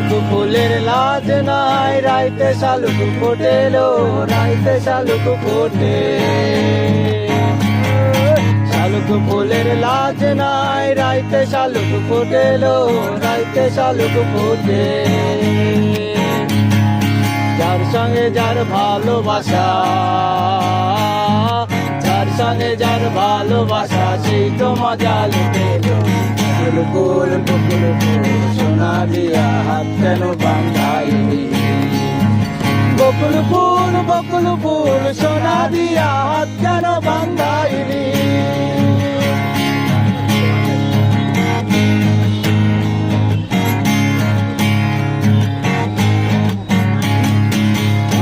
শালুক ফুলের লাজ নাই, রাইতে শালুক ফোটেলো রাইতে শালুক ফোটে। শালুক ফুলের লাজ নাই, রাইতে শালুক ফোটেলো রাইতে শালুক ফোটে। যার সঙ্গে যার ভালোবাসা, যার সঙ্গে যার ভালোবাসা, সেই তো মজা লুটেলো কুল কুল সোনা দিয়া হাত কেন বান্ধাইলি বকুল ফুল বকুল ফুল সোনা দিয়া হাত কেন বান্ধাইলি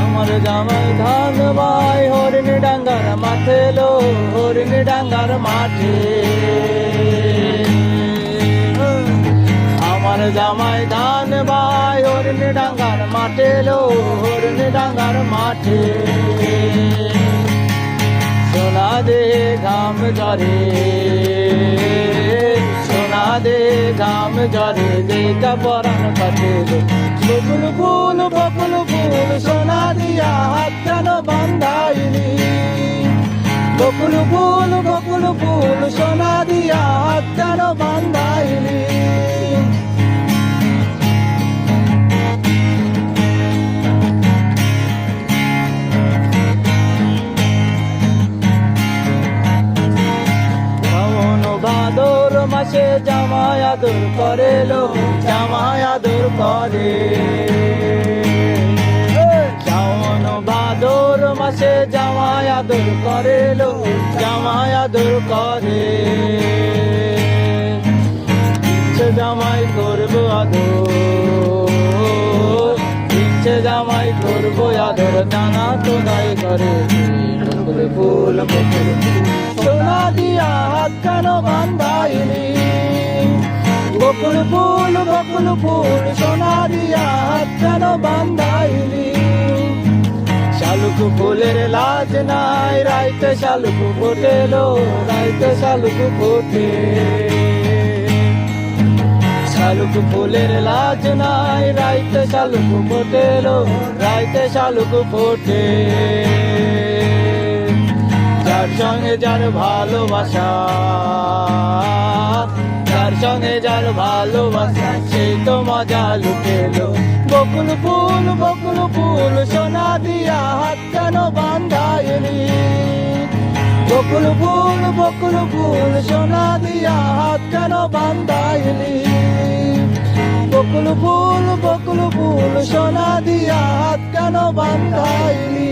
আমার জামাই ধান ভাই হরিণ ডাঙ্গার মাঠে লো, হরিণ ডাঙ্গার মাঠে। আমার জামাই ধান ভাই হরিণ ডাঙ্গার মাঠে লো হরিণ ডাঙ্গার মাঠে। সোনা দে ঘাম জরে সোনা দে ঘাম জরে দেখা পরাণ কাটে বকুল ফুল বকুল ফুল সোনা দিয়া হাত কেন বান্ধাইলি বকুল ফুল বকুল ফুল, সোনা দিয়া হাত কেন বান্ধাইলি মাসে জামাই আদর করে লো জামাই আদর করে। শ্রাবণ ভাদর মাসে জামাই আদর করে লো জামাই আদর করে। ইচ্ছে জামাই করব আদর, ইচ্ছে জামাই করব আদর জানা তো নাই করে। ফুল ফুল সোনা দিয়া হাত কেন বান্ধাইলি বকুল ফুল বকুল ফুল, সোনা দিয়া কেন বান্ধাইলি। শালুক ফুলের লাজ নাই, রাইতে শালুক ফোটেলো, রাইতে শালুক ফোটে। শালুক ফুলের লাজ নাই, রাইতে শালুক ফোটেলো, রাইতে শালুক ফোটে। যার সঙ্গে যার ভালোবাসা সঙ্গে যার ভালোবাসা সেই তো মজা লুটেলো বকুল ফুল বকুল ফুল, সোনা দিয়া হাত কেন বান্ধাইলি বকুল ফুল বকুল ফুল, সোনা দিয়া হাত কেন বান্ধাইলি বকুল ফুল বকুল ফুল, সোনা দিয়া হাত কেন বান্ধাইলি